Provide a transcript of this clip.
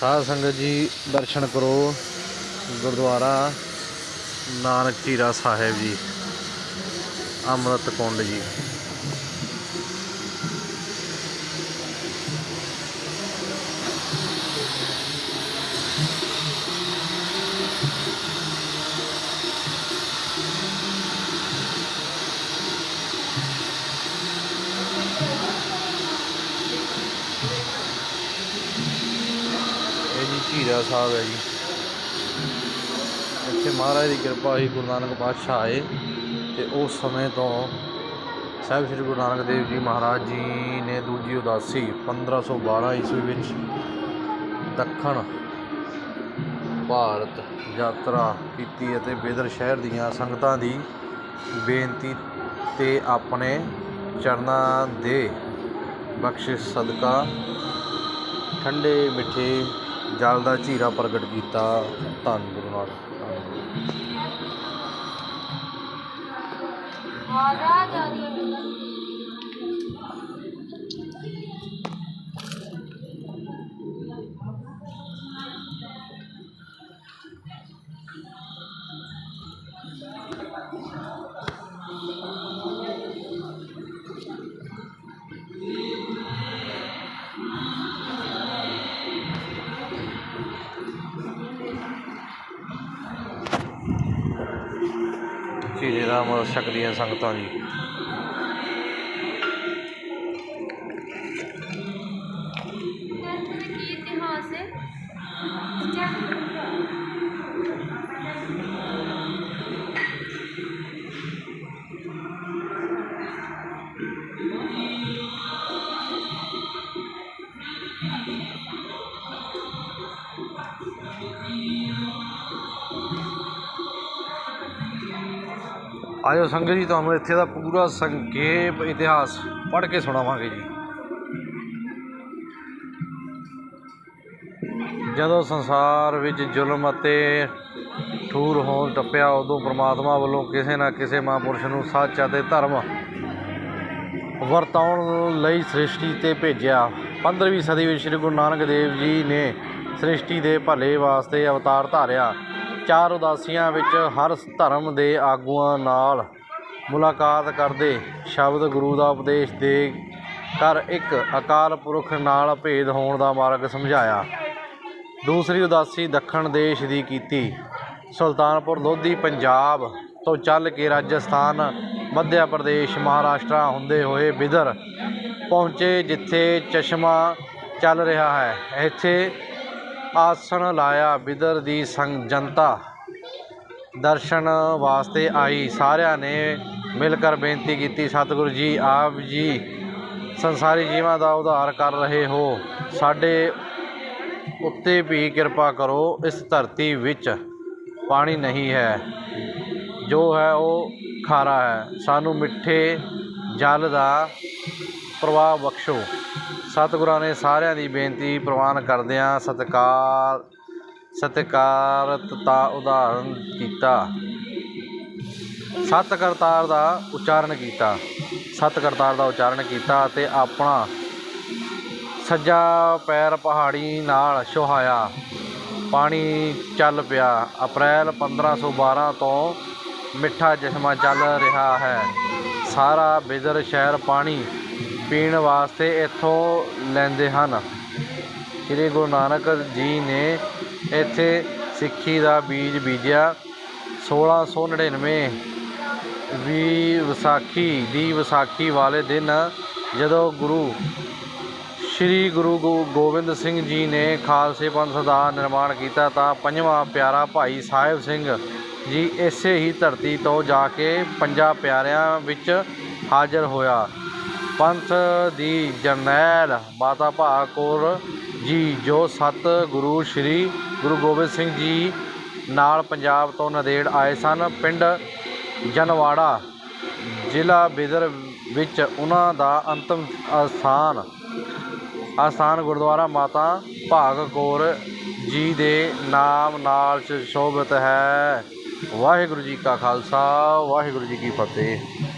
ਸਾਧ ਸੰਗਤ ਜੀ ਦਰਸ਼ਨ ਕਰੋ। ਗੁਰਦੁਆਰਾ ਨਾਨਕ ਧੀਰਾ ਸਾਹਿਬ ਜੀ ਅੰਮ੍ਰਿਤ ਕੁੰਡ ਜੀ। ਇਹ ਸਾਹਿਬ ਹੈ ਜੀ। ਇੱਥੇ ਮਹਾਰਾਜ ਦੀ ਕਿਰਪਾ ਹੋਈ ਗੁਰੂ ਨਾਨਕ ਪਾਤਸ਼ਾਹ ਆਏ ਤੇ ਉਸ ਸਮੇਂ ਤੋਂ ਸਾਹਿਬ ਸ੍ਰੀ ਗੁਰੂ ਨਾਨਕ ਦੇਵ ਜੀ ਮਹਾਰਾਜ ਜੀ ਨੇ ਦੂਜੀ ਉਦਾਸੀ 1512 ਈਸਵੀ ਵਿੱਚ ਦੱਖਣ ਭਾਰਤ ਯਾਤਰਾ ਕੀਤੀ ਅਤੇ ਬੇਦਰ ਸ਼ਹਿਰ ਦੀਆਂ ਸੰਗਤਾਂ ਦੀ ਬੇਨਤੀ ਤੇ ਆਪਣੇ ਚਰਨਾਂ ਦੇ ਬਖਸ਼ਿਸ਼ ਸਦਕਾ ਠੰਡੇ ਮਿੱਠੇ ਜਲ ਦਾ ਝੀਰਾ ਪ੍ਰਗਟ ਕੀਤਾ। ਧੰਨ ਗੁਰੂ ਨਾਨਕ। ਧੰਨ। ਗੁਰੂ ਝੀਰੇ ਦਾ ਅਮਰ ਸ਼ਕਤੀਆਂ ਸੰਗਤਾਂ ਜੀ ਆਇਓ ਸੰਗਤ ਜੀ, ਤੁਹਾਨੂੰ ਇੱਥੇ ਦਾ ਪੂਰਾ ਸੰਖੇਪ ਇਤਿਹਾਸ ਪੜ੍ਹ ਕੇ ਸੁਣਾਵਾਂਗੇ ਜੀ। ਜਦੋਂ ਸੰਸਾਰ ਵਿੱਚ ਜ਼ੁਲਮ ਅਤੇ ਠੂਰ ਹੋਣ ਟੱਪਿਆ, ਉਦੋਂ ਪ੍ਰਮਾਤਮਾ ਵੱਲੋਂ ਕਿਸੇ ਨਾ ਕਿਸੇ ਮਹਾਂਪੁਰਸ਼ ਨੂੰ ਸੱਚ ਅਤੇ ਧਰਮ ਵਰਤਾਉਣ ਲਈ ਸ੍ਰਿਸ਼ਟੀ ਤੇ ਭੇਜਿਆ। 15ਵੀਂ ਸਦੀ ਵਿੱਚ ਸ੍ਰੀ ਗੁਰੂ ਨਾਨਕ ਦੇਵ ਜੀ ਨੇ ਸ੍ਰਿਸ਼ਟੀ ਦੇ ਭਲੇ ਵਾਸਤੇ ਅਵਤਾਰ ਧਾਰਿਆ। ਚਾਰ ਉਦਾਸੀਆਂ ਵਿੱਚ ਹਰ ਧਰਮ ਦੇ ਆਗੂਆਂ ਨਾਲ ਮੁਲਾਕਾਤ ਕਰਦੇ ਸ਼ਬਦ ਗੁਰੂ ਦਾ ਉਪਦੇਸ਼ ਦੇ ਕਰ ਇੱਕ ਅਕਾਲ ਪੁਰਖ ਨਾਲ ਭੇਦ ਹੋਣ ਦਾ ਮਾਰਗ ਸਮਝਾਇਆ। ਦੂਸਰੀ ਉਦਾਸੀ ਦੱਖਣ ਦੇਸ਼ ਦੀ ਕੀਤੀ। ਸੁਲਤਾਨਪੁਰ ਲੋਧੀ, ਪੰਜਾਬ ਤੋਂ ਚੱਲ ਕੇ ਰਾਜਸਥਾਨ, ਮੱਧ ਪ੍ਰਦੇਸ਼, ਮਹਾਰਾਸ਼ਟਰ ਹੁੰਦੇ ਹੋਏ ਬਿਦਰ ਪਹੁੰਚੇ ਜਿੱਥੇ ਚਸ਼ਮਾ ਚੱਲ ਰਿਹਾ ਹੈ। ਇੱਥੇ ਆਸਣ ਲਾਇਆ, ਬਿਦਰ ਦੀ ਸੰਗ ਜਨਤਾ। ਦਰਸ਼ਨ ਵਾਸਤੇ ਆਈ। ਸਾਰਿਆਂ ਨੇ ਮਿਲ ਕਰ ਬੇਨਤੀ ਕੀਤੀ, ਸਤਿਗੁਰੂ ਜੀ, ਆਪ ਜੀ ਸੰਸਾਰੀ ਜੀਵਾਂ ਦਾ ਉਧਾਰ ਕਰ ਰਹੇ ਹੋ। ਸਾਡੇ ਉੱਤੇ ਵੀ ਕਿਰਪਾ ਕਰੋ। ਇਸ ਧਰਤੀ ਵਿੱਚ ਪਾਣੀ ਨਹੀਂ ਹੈ। ਜੋ ਹੈ ਉਹ ਖਾਰਾ ਹੈ। ਸਾਨੂੰ ਮਿੱਠੇ ਜਲ ਦਾ ਪ੍ਰਵਾਹ ਬਖਸ਼ੋ। ਸਤਿਗੁਰਾਂ ਨੇ ਸਾਰਿਆਂ ਦੀ ਬੇਨਤੀ ਪ੍ਰਵਾਨ ਕਰਦਿਆਂ ਸਤਿਕਾਰ ਸਤਿਕਾਰਤ ਦਾ ਉਦਾਹਰਨ ਕੀਤਾ। ਸਤ ਕਰਤਾਰ ਦਾ ਉਚਾਰਨ ਕੀਤਾ। ਸਤ ਕਰਤਾਰ ਦਾ ਉਚਾਰਨ ਕੀਤਾ ਅਤੇ ਆਪਣਾ ਸੱਜਾ ਪੈਰ ਪਹਾੜੀ ਨਾਲ ਛੁਹਾਇਆ। ਪਾਣੀ ਚੱਲ ਪਿਆ। ਅਪ੍ਰੈਲ 1512 ਤੋਂ ਮਿੱਠਾ ਚਸ਼ਮਾ ਚੱਲ ਰਿਹਾ ਹੈ। ਸਾਰਾ ਬਿਦਰ ਸ਼ਹਿਰ ਪਾਣੀ ਪੀਣ ਵਾਸਤੇ ਇੱਥੋਂ ਲੈਂਦੇ ਹਨ। ਸ੍ਰੀ ਗੁਰੂ ਨਾਨਕ ਜੀ ਨੇ ਇੱਥੇ ਸਿੱਖੀ ਦਾ ਬੀਜ ਬੀਜਿਆ। 1699 ਵੀ ਵਿਸਾਖੀ ਦੀ ਵਿਸਾਖੀ ਵਾਲੇ ਦਿਨ ਜਦੋਂ ਗੁਰੂ ਸ਼੍ਰੀ ਗੁਰੂ ਗੋ- ਗੋਬਿੰਦ ਸਿੰਘ ਜੀ ਨੇ ਖਾਲਸੇ ਪੰਥ ਦਾ ਨਿਰਮਾਣ ਕੀਤਾ ਤਾਂ ਪੰਜਵਾਂ ਪਿਆਰਾ ਭਾਈ ਸਾਹਿਬ ਸਿੰਘ ਜੀ ਇਸੇ ਹੀ ਧਰਤੀ ਤੋਂ ਜਾ ਕੇ ਪੰਜਾਂ ਪਿਆਰਿਆਂ ਵਿੱਚ ਹਾਜ਼ਰ ਹੋਇਆ। ਪੰਥ ਦੀ ਜਰਨੈਲ ਮਾਤਾ ਭਾਗ ਕੌਰ ਜੀ, ਜੋ ਸਤ ਗੁਰੂ ਸ਼੍ਰੀ ਗੁਰੂ ਗੋਬਿੰਦ ਸਿੰਘ ਜੀ ਨਾਲ ਪੰਜਾਬ ਤੋਂ ਨਦੇੜ ਆਏ ਸਨ, ਪਿੰਡ ਜਨਵਾੜਾ ਜ਼ਿਲ੍ਹਾ ਬਿਦਰ ਵਿੱਚ ਉਹਨਾਂ ਦਾ ਅੰਤਮ ਅਸਥਾਨ ਅਸਥਾਨ ਗੁਰਦੁਆਰਾ ਮਾਤਾ ਭਾਗ ਕੌਰ ਜੀ ਦੇ ਨਾਮ ਨਾਲ ਸੁਸ਼ੋਭਿਤ ਹੈ। ਵਾਹਿਗੁਰੂ ਜੀ ਕਾ ਖਾਲਸਾ, ਵਾਹਿਗੁਰੂ ਜੀ ਕੀ ਫਤਿਹ।